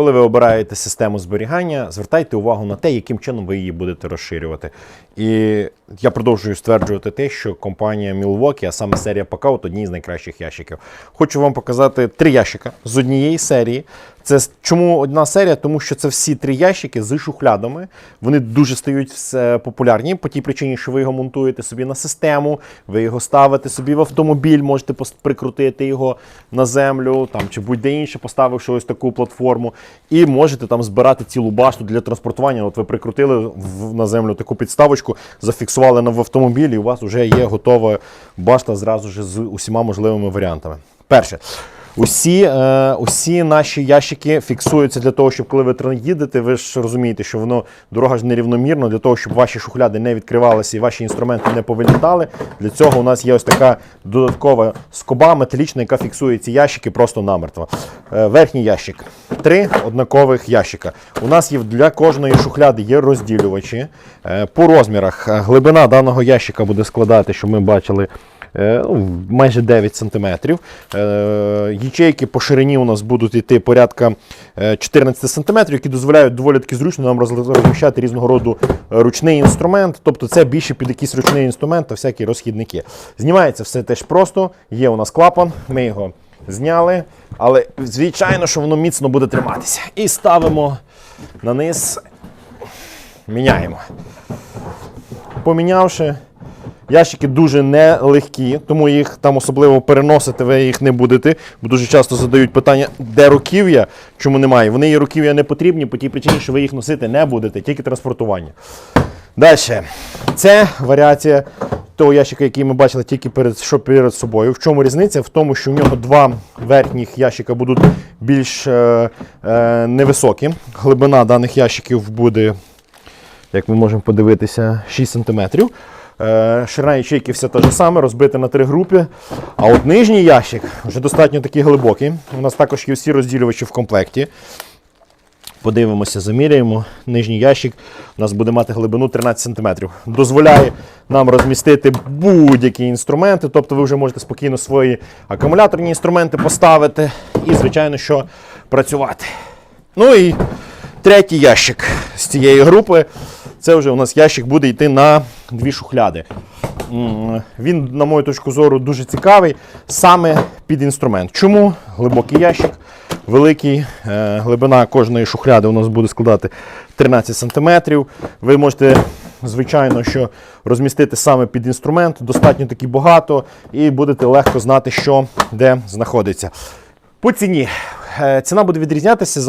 коли ви обираєте систему зберігання, звертайте увагу на те, яким чином ви її будете розширювати. І я продовжую стверджувати те, що компанія Milwaukee, а саме серія Packout, одні з найкращих ящиків. Хочу вам показати три ящика з однієї серії. Це чому одна серія? Тому що це всі три ящики з шухлядами. Вони дуже стають популярні по тій причині, що ви його монтуєте собі на систему, ви його ставите собі в автомобіль, можете прикрутити його на землю там чи будь-де інше, поставивши ось таку платформу, і можете там збирати цілу башту для транспортування. От ви прикрутили на землю таку підставочку, зафіксували в автомобілі, і у вас вже є готова башта зразу ж з усіма можливими варіантами. Перше. Усі, е, усі наші ящики фіксуються для того, щоб коли ви їдете, ви ж розумієте, що воно дорога ж нерівномірно, для того, щоб ваші шухляди не відкривалися і ваші інструменти не повилітали. Для цього у нас є ось така додаткова скоба металічна, яка фіксує ці ящики просто намертво. Е, верхній ящик. Три однакових ящика. У нас є для кожної шухляди є розділювачі. Е, по розмірах е, глибина даного ящика буде складати, щоб ми бачили. Е, ну, майже 9 см. Ячейки по ширині у нас будуть йти порядка е, 14 см, які дозволяють доволі таки зручно нам розміщати різного роду е, ручний інструмент. Тобто це більше під якийсь ручний інструмент та всякі розхідники. Знімається все теж просто. Є у нас клапан, ми його зняли, але звичайно, що воно міцно буде триматися. І ставимо на низ, міняємо. Помінявши. Ящики дуже нелегкі, тому їх там особливо переносити ви їх не будете. Бо дуже часто задають питання, де руків'я, чому немає. Вони і руків'я не потрібні по тій причині, що ви їх носити не будете, тільки транспортування. Далі. Це варіація того ящика, який ми бачили тільки перед, що перед собою. В чому різниця? В тому, що в нього два верхніх ящика будуть більш е, е, невисокі. Глибина даних ящиків буде як ми можемо подивитися, 6 см. Е, Ширина ячейки все те ж саме, розбита на три групи. А от нижній ящик вже достатньо такий глибокий. У нас також є всі розділювачі в комплекті. Подивимося, заміряємо. Нижній ящик у нас буде мати глибину 13 см. Дозволяє нам розмістити будь-які інструменти, тобто ви вже можете спокійно свої акумуляторні інструменти поставити і, звичайно, що працювати. Ну і третій ящик з цієї групи. Це вже у нас ящик буде йти на дві шухляди. Він, на мою точку зору, дуже цікавий саме під інструмент. Чому? Глибокий ящик, великий. е, Глибина кожної шухляди у нас буде складати 13 см. Ви можете, звичайно, що розмістити саме під інструмент, достатньо таки багато, і будете легко знати, що де знаходиться. По ціні. Е, Ціна буде відрізнятися.